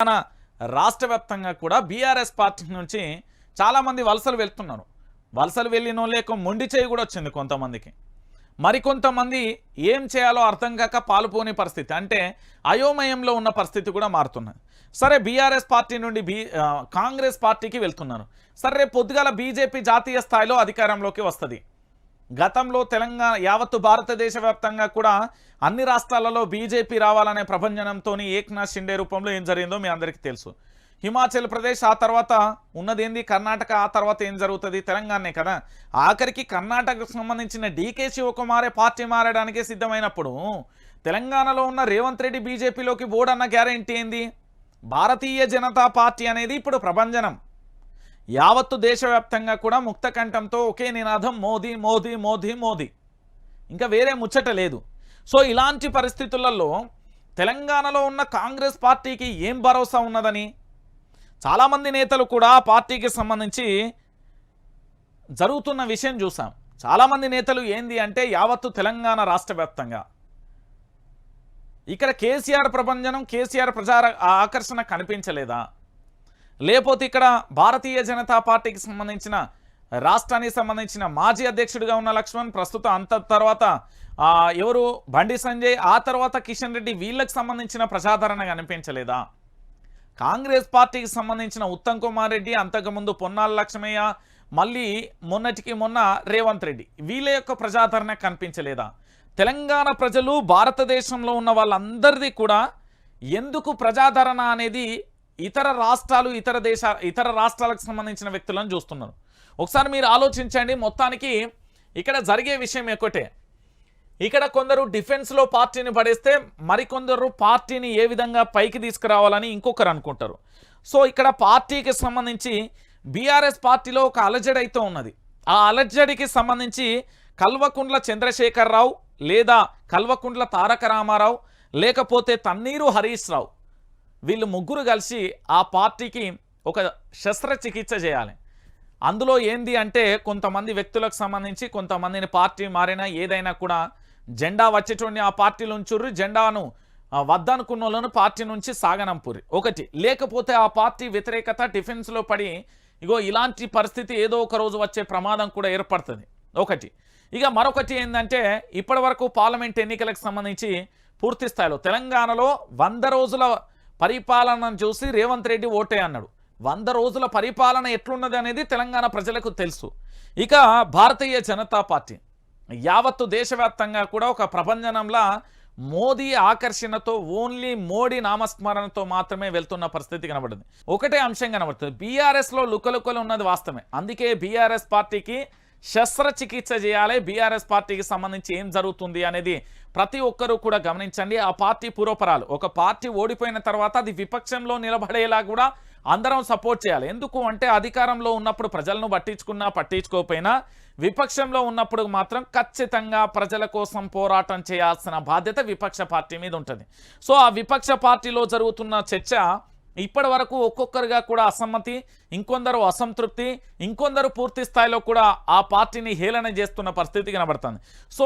తెలంగాణ రాష్ట్ర వ్యాప్తంగా కూడా బీఆర్ఎస్ పార్టీ నుంచి చాలామంది వలసలు వెళ్తున్నారు. వలసలు వెళ్ళినో లేక మొండి చేయి కూడా వచ్చింది కొంతమందికి. మరికొంతమంది ఏం చేయాలో అర్థం కాక పాలుపోని పరిస్థితి. అంటే అయోమయంలో ఉన్న పరిస్థితి కూడా మారుతున్నది సరే బీఆర్ఎస్ పార్టీ నుండి బీ కాంగ్రెస్ పార్టీకి వెళ్తున్నారు. సరే రేపు పొద్దుగాల బీజేపీ జాతీయ స్థాయిలో అధికారంలోకి వస్తుంది. గతంలో తెలంగాణ యావత్తు భారతదేశ వ్యాప్తంగా కూడా అన్ని రాష్ట్రాలలో బీజేపీ రావాలనే ప్రభంజనంతో ఏక్నాథ్ షిండే రూపంలో ఏం జరిగిందో మీ అందరికీ తెలుసు. హిమాచల్ ప్రదేశ్ ఆ తర్వాత ఉన్నదేంది? కర్ణాటక ఆ తర్వాత ఏం జరుగుతుంది? తెలంగాణనే కదా. ఆఖరికి కర్ణాటకకు సంబంధించిన డీకే శివకుమారే పార్టీ మారడానికే సిద్ధమైనప్పుడు తెలంగాణలో ఉన్న రేవంత్ రెడ్డి బీజేపీలోకి ఓడన్న గ్యారెంటీ ఏంది? భారతీయ జనతా పార్టీ అనేది ఇప్పుడు ప్రభంజనం. యావత్తు దేశవ్యాప్తంగా కూడా ముక్త కంఠంతో ఒకే నినాదం మోదీ మోదీ మోదీ మోదీ. ఇంకా వేరే ముచ్చట లేదు. సో ఇలాంటి పరిస్థితులలో తెలంగాణలో ఉన్న కాంగ్రెస్ పార్టీకి ఏం భరోసా ఉన్నదని చాలామంది నేతలు కూడా పార్టీకి సంబంధించి జరుగుతున్న విషయం చూసాం. చాలామంది నేతలు ఏంది అంటే యావత్తు తెలంగాణ రాష్ట్ర వ్యాప్తంగా. ఇక్కడ కేసీఆర్ ప్రపంచనం కేసీఆర్ ప్రచార ఆకర్షణ కనిపించలేదా? లేకపోతే ఇక్కడ భారతీయ జనతా పార్టీకి సంబంధించిన రాష్ట్రానికి సంబంధించిన మాజీ అధ్యక్షుడిగా ఉన్న లక్ష్మణ్ ప్రస్తుతం అంత తర్వాత ఎవరు? బండి సంజయ్ ఆ తర్వాత కిషన్ రెడ్డి వీళ్ళకి సంబంధించిన ప్రజాదరణ కనిపించలేదా? కాంగ్రెస్ పార్టీకి సంబంధించిన ఉత్తమ్ కుమార్ రెడ్డి అంతకుముందు పొన్నాల లక్ష్మయ్య మళ్ళీ మొన్నటికి మొన్న రేవంత్ రెడ్డి వీళ్ళ యొక్క ప్రజాదరణ కనిపించలేదా? తెలంగాణ ప్రజలు భారతదేశంలో ఉన్న వాళ్ళందరిది కూడా ఎందుకు ప్రజాదరణ అనేది ఇతర రాష్ట్రాలు ఇతర దేశ ఇతర రాష్ట్రాలకు సంబంధించిన వ్యక్తులను చూస్తున్నారు. ఒకసారి మీరు ఆలోచించండి మొత్తానికి ఇక్కడ జరిగే విషయం ఒకటే ఇక్కడ కొందరు డిఫెన్స్లో పార్టీని పడేస్తే మరికొందరు పార్టీని ఏ విధంగా పైకి తీసుకురావాలని ఇంకొకరు అనుకుంటారు. సో ఇక్కడ పార్టీకి సంబంధించి బీఆర్ఎస్ పార్టీలో ఒక అలజడి అయితే ఉన్నది. ఆ అలజడికి సంబంధించి కల్వకుంట్ల చంద్రశేఖరరావు లేదా కల్వకుండ్ల తారక రామారావు లేకపోతే తన్నీరు హరీష్ రావు వీళ్ళు ముగ్గురు కలిసి ఆ పార్టీకి ఒక శస్త్రచికిత్స చేయాలి. అందులో ఏంది అంటే కొంతమంది వ్యక్తులకు సంబంధించి కొంతమందిని పార్టీ మారినా ఏదైనా కూడా జెండా వచ్చేటువంటి ఆ పార్టీలు ఉంచుర్రు జెండాను వద్దనుకున్న వాళ్ళను పార్టీ నుంచి సాగనంపురి ఒకటి లేకపోతే ఆ పార్టీ వ్యతిరేకత డిఫెన్స్లో పడి ఇగో ఇలాంటి పరిస్థితి ఏదో ఒక రోజు వచ్చే ప్రమాదం కూడా ఏర్పడుతుంది. ఒకటి ఇక మరొకటి ఏంటంటే ఇప్పటి వరకు పార్లమెంట్ ఎన్నికలకు సంబంధించి పూర్తి స్థాయిలో తెలంగాణలో వంద రోజుల పరిపాలనను చూసి రేవంత్ రెడ్డి ఓటే అన్నాడు. వంద రోజుల పరిపాలన ఎట్లున్నది అనేది తెలంగాణ ప్రజలకు తెలుసు. ఇక భారతీయ జనతా పార్టీ. యావత్తు దేశవ్యాప్తంగా కూడా ఒక ప్రపంచనంలా మోదీ ఆకర్షణతో ఓన్లీ మోడీ నామస్మరణతో మాత్రమే వెళ్తున్న పరిస్థితి కనబడింది. ఒకటే అంశం కనబడుతుంది. బీఆర్ఎస్లో లుకలుకలు ఉన్నది వాస్తవమే. అందుకే బీఆర్ఎస్ పార్టీకి శస్త్రచికిత్స చేయాలి. బీఆర్ఎస్ పార్టీకి సంబంధించి ఏం జరుగుతుంది అనేది ప్రతి ఒక్కరూ కూడా గమనించండి. ఆ పార్టీ పూర్వపరాలు ఒక పార్టీ ఓడిపోయిన తర్వాత అది విపక్షంలో నిలబడేలా కూడా అందరం సపోర్ట్ చేయాలి. ఎందుకు అంటే అధికారంలో ఉన్నప్పుడు ప్రజలను పట్టించుకున్నా పట్టించుకోకపోయినా విపక్షంలో ఉన్నప్పుడు మాత్రం ఖచ్చితంగా ప్రజల కోసం పోరాటం చేయాల్సిన బాధ్యత విపక్ష పార్టీ మీద ఉంటుంది. సో ఆ విపక్ష పార్టీలో జరుగుతున్న చర్చ ఇప్పటి వరకు ఒక్కొక్కరుగా కూడా అసమ్మతి ఇంకొందరు అసంతృప్తి ఇంకొందరు పూర్తి స్థాయిలో కూడా ఆ పార్టీని హేళన చేస్తున్న పరిస్థితి కనబడుతుంది. సో